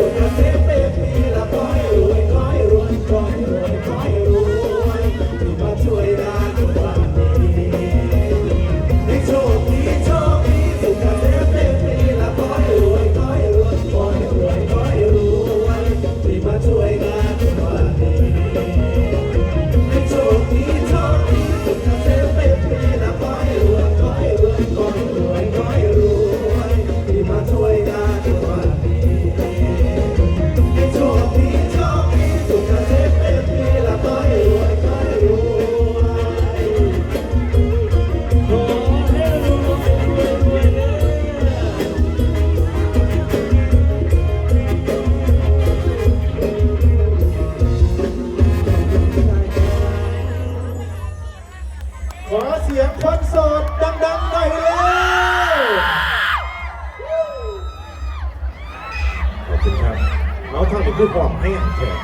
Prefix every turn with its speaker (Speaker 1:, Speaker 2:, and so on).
Speaker 1: จงเกษมเป็นปีละคอยรวยคอยรวยคอยรวยคอย ขอ
Speaker 2: เสี
Speaker 1: ยงคนโสดดังๆหน่อยเลยขอบคุณครับเราทำให้คือบอกให้แขก